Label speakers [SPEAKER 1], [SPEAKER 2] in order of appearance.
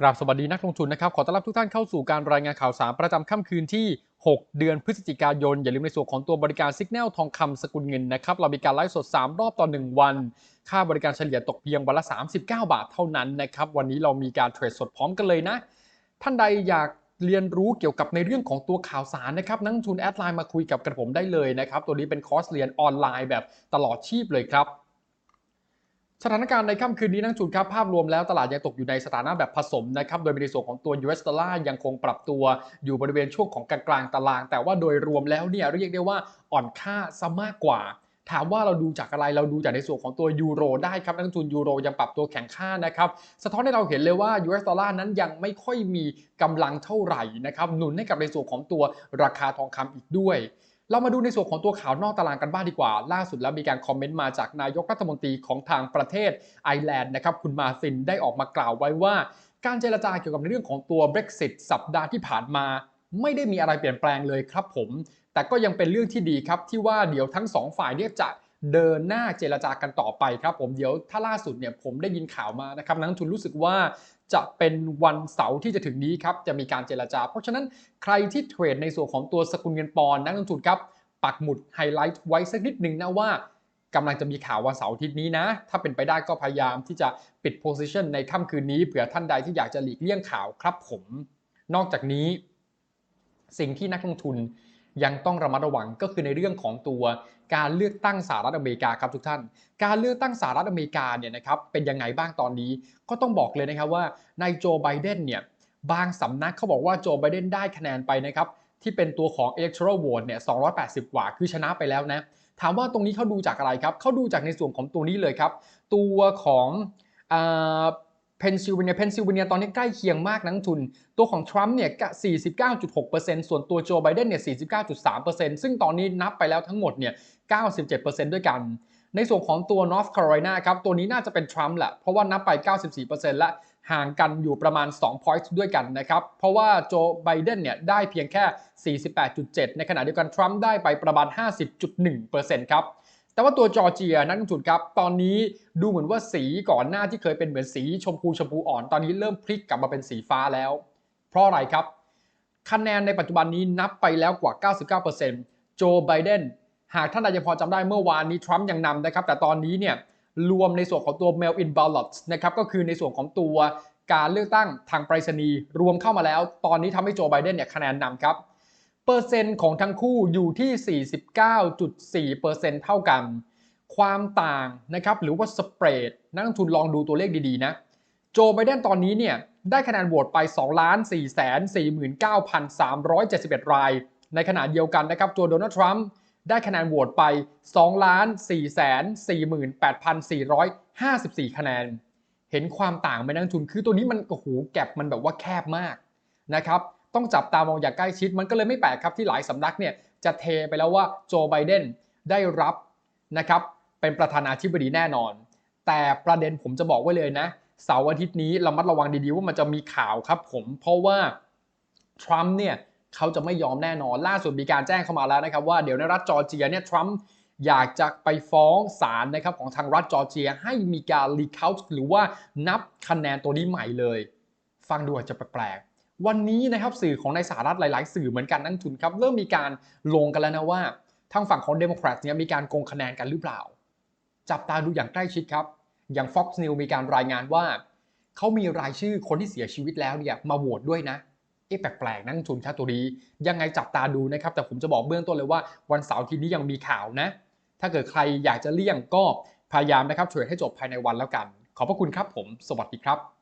[SPEAKER 1] กราบสวัสดีนักลงทุนนะครับ ขอต้อนรับทุกท่านเข้าสู่การรายงานข่าวสารประจำค่ำคืนที่ 6 เดือนพฤศจิกายน อย่าลืมในส่วนของตัวบริการสิกแนลทองคำสกุลเงินนะครับ เรามีการไลฟ์สด 3 รอบต่อ 1 วัน ค่าบริการเฉลี่ยตกเพียงวันละ 39 บาทเท่านั้นนะครับ วันนี้เรามีการเทรดสดพร้อมกันเลยนะ ท่านใดอยากเรียนรู้เกี่ยวกับในเรื่องของตัวข่าวสารนะครับนักลงทุนแอดไลน์มาคุยกับกระผมได้เลยนะครับตัวนี้เป็นคอร์สเรียนออนไลน์แบบตลอดชีพเลยครับ สถานการณ์ในค่ำคืนนี้นักลงทุนครับภาพรวมแล้วตลาดยังตกอยู่ในสถานะแบบผสมนะครับโดยในส่วนของตัว US ดอลลาร์ยังคงปรับตัวอยู่บริเวณช่วงของกลางๆตาราง แต่ว่าโดยรวมแล้วเนี่ยเรียกได้ว่าอ่อนค่าซะมากกว่าถามว่าเราดูจากอะไรเราดูจากในส่วนของตัวยูโรได้ครับนักลงทุนยูโรยังปรับตัวแข็งค่านะครับสะท้อนให้เราเห็นเลยว่า US ดอลลาร์นั้นยังไม่ค่อยมีกำลังเท่าไหร่นะครับหนุนให้กับในส่วนของตัวราคาทองคำอีกด้วย เรามาดูในส่วนของตัวข่าวนอกตารางกันบ้างดีกว่า ล่าสุดแล้วมีการคอมเมนต์มาจากนายกรัฐมนตรีของทางประเทศไอร์แลนด์นะครับคุณมาซินได้ออกมากล่าวไว้ว่า การเจรจาเกี่ยวกับในเรื่องของตัว Brexit สัปดาห์ที่ผ่านมา ไม่ได้มีอะไรเปลี่ยนแปลงเลยครับผม แต่ก็ยังเป็นเรื่องที่ดีครับที่ว่าเดี๋ยวทั้งสองฝ่ายเนี่ยจะ เดินหน้าเจรจากันต่อไปครับผมเดี๋ยวถ้าล่าสุดเนี่ยผมได้ยินข่าวมานะครับนักลงทุนรู้สึกว่าจะเป็นวันเสาร์ที่จะถึงนี้ครับจะมีการเจรจา เพราะฉะนั้นใครที่เทรดในส่วนของตัวสกุลเงินปอนด์นักลงทุนครับปักหมุดไฮไลท์ไว้สักนิดหนึ่งนะว่ากำลังจะมีข่าววันเสาร์อาทิตย์นี้นะ ถ้าเป็นไปได้ก็พยายามที่จะปิดโพซิชันในค่ำคืนนี้เผื่อท่านใดที่อยากจะหลีกเลี่ยงข่าวครับผม นอกจากนี้ สิ่งที่นักลงทุน ยังต้องระมัดระวังก็คือในเรื่องของตัวการเลือกตั้งสหรัฐอเมริกาครับทุกท่าน การเลือกตั้งสหรัฐอเมริกาเนี่ยนะครับเป็นยังไงบ้างตอนนี้ ก็ต้องบอกเลยนะครับว่านายโจไบเดนเนี่ยบางสำนักเขาบอกว่าโจไบเดนได้คะแนนไปนะครับที่เป็นตัวของ electoral vote เนี่ย 280 กว่าคือชนะไปแล้วนะ ถามว่าตรงนี้เขาดูจากอะไรครับเขาดูจากในส่วนของตัวนี้เลยครับ ตัวของ เพนซิลเวเนียเพนซิลเวเนียตอนนี้ใกล้เคียงมากนักทุน ตัวของทรัมป์เนี่ย 49.6%ส่วนตัวโจไบเดนเนี่ย 49.3%ซึ่งตอนนี้นับไปแล้วทั้งหมดเนี่ย 97%ด้วยกัน ในส่วนของตัว North Carolina ครับ ตัวนี้น่าจะเป็นทรัมป์แหละ เพราะว่านับไป 94%และห่างกันอยู่ประมาณ 2 point ด้วยกันนะครับ เพราะว่าโจไบเดนเนี่ยได้เพียงแค่ 48.7 ในขณะเดียวกันทรัมป์ได้ไปประมาณ 50.1%ครับ แต่ว่าตัวจอร์เจียนักลงทุนครับ ตอนนี้ดูเหมือนว่าสีก่อนหน้าที่เคยเป็นเหมือนสีชมพูชมพูอ่อน ตอนนี้เริ่มพลิกกลับมาเป็นสีฟ้าแล้ว เพราะอะไรครับ คะแนนในปัจจุบันนี้นับไปแล้วกว่า 99%โจไบเดนหากท่านใดยังพอจำได้เมื่อวานนี้ทรัมป์ยังนำนะครับ แต่ตอนนี้เนี่ยรวมในส่วนของตัว mail in ballots นะครับก็คือในส่วนของตัวการเลือกตั้งทางไปรษณีย์รวมเข้ามาแล้ว ตอนนี้ทำให้โจไบเดนเนี่ยคะแนนนำครับ เปอร์เซ็นต์ของทั้งคู่อยู่ที่ 49.4%เท่ากัน ความต่างนะครับหรือว่าสเปรด นักทุนลองดูตัวเลขดีๆนะ โจไบเดนตอนนี้เนี่ยได้คะแนนโหวตไป 2 4 4 9 3 7 1 ราย ในขณะเดียวกันนะครับตัวโดนัลด์ทรัมป์ได้คะแนนโหวตไป 2 4 4 8 4 5 4 คะแนน เห็นความต่างไหมนักทุน คือตัวนี้มันโอ้โหแก็บมันแบบว่าแคบมากนะครับ ต้องจับตามองอย่างใกล้ชิด มันก็เลยไม่แปลกครับที่หลายสำนักเนี่ยจะเทไปแล้วว่าโจไบเดนได้รับนะครับเป็นประธานาธิบดีแน่นอน แต่ประเด็นผมจะบอกไว้เลยนะเสาร์อาทิตย์นี้เรามัดระวังดีๆว่ามันจะมีข่าวครับผมเพราะว่าทรัมป์เนี่ยเขาจะไม่ยอมแน่นอน ล่าสุดมีการแจ้งเข้ามาแล้วนะครับว่าเดี๋ยวในรัฐจอร์เจียเนี่ยทรัมป์อยากจะไปฟ้องศาลนะครับของทางรัฐจอร์เจียให้มีการรีเคาท์หรือว่านับคะแนนตัวนี้ใหม่เลย ฟังดูอาจจะแปลก วันนี้นะครับสื่อของในสหรัฐหลาย ๆ สื่อเหมือนกันนักทุนครับเริ่มมีการลงกันแล้วนะว่า ทางฝั่งของเดโมแครตเนี่ยมีการโกงคะแนนกันหรือเปล่า จับตาดูอย่างใกล้ชิดครับ อย่าง Fox News มีการรายงานว่าเขามีรายชื่อคนที่เสียชีวิตแล้วเนี่ยมาโหวตด้วยนะเอ๊ะแปลกๆนักทุนค่าตัวนี้ยังไงจับตาดูนะครับ แต่ผมจะบอกเบื้องต้นเลยว่าวันเสาร์ที่นี้ยังมีข่าวนะ ถ้าเกิดใครอยากจะเลี่ยงก็พยายามนะครับเทรดให้จบภายในวันแล้วกัน ขอบพระคุณครับผม สวัสดีครับ